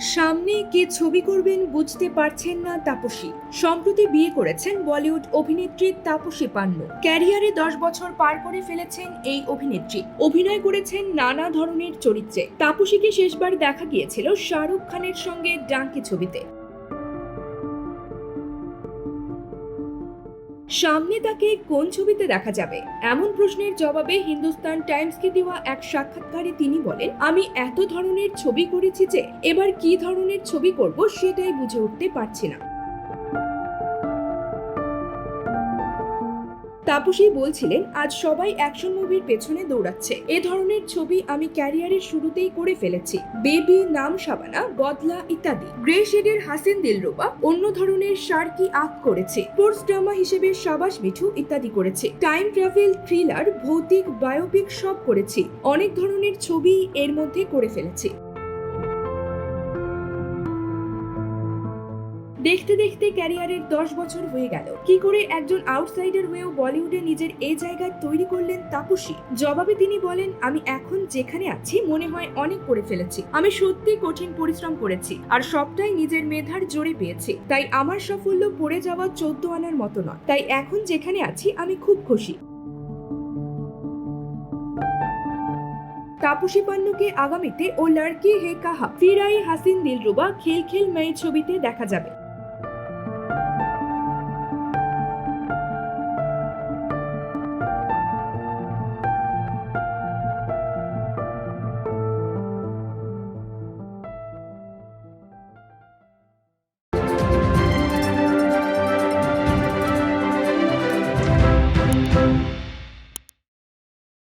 সামনে কে ছবি করবেন বুঝতে পারছেন না তাপসী। সম্প্রতি বিয়ে করেছেন বলিউড অভিনেত্রী তাপসী পান্ন। ক্যারিয়ারে দশ বছর পার করে ফেলেছেন এই অভিনেত্রী। অভিনয় করেছেন নানা ধরনের চরিত্রে। তাপসীকে শেষবার দেখা গিয়েছিল শাহরুখ খানের সঙ্গে ডাঙ্কি ছবিতে। সামনে তাকে কোন ছবিতে দেখা যাবে? এমন প্রশ্নের জবাবে হিন্দুস্তান টাইমসকে দেওয়া এক সাক্ষাৎকারে তিনি বলেন, আমি এত ধরনের ছবি করেছি যে, এবার কি ধরনের ছবি করব সেটাই বুঝে উঠতে পারছি না। তাপসী বলছিলেন, আজ সবাই অ্যাকশন মুভির পেছনে দৌড়াচ্ছে। এ ধরনের ছবি আমি ক্যারিয়ারের শুরুতেই করে ফেলেছি। বেবি, নাম সাবানা, বদলা ইত্যাদি। গ্রে শেডের হাসিন দিলরুবা অন্য ধরনের শার্কি আঁক করেছে। স্পোর্টস ড্রামা হিসেবে সাবাস মিঠু ইত্যাদি করেছে। টাইম ট্রাভেল, থ্রিলার, ভৌতিক, বায়োপিক সব করেছি। অনেক ধরনের ছবি এর মধ্যে করে ফেলেছি। দেখতে দেখতে ক্যারিয়ারের দশ বছর হয়ে গেল। কি করে একজন আউটসাইডার হয়েও বলিউডে নিজের এই জায়গা তৈরি করলেন তাপসী? জবাবে তিনি বলেন, আমি এখন যেখানে আছি, মনে হয় অনেক করে ফেলেছি। আমি সত্যি কঠিন পরিশ্রম করেছি আর সবটাই নিজের মেধার জোরে পেয়েছি। তাই আমার সাফল্য পড়ে যাওয়া চোদ্দ আনার মতো নয়। তাই এখন যেখানে আছি, আমি খুব খুশি। তাপসী পান্নুকে আগামীতে ও লড়কি হে কাহা। ফিরাই হাসিন দিলরুবা, খেল খেল মেয়ে ছবিতে দেখা যাবে।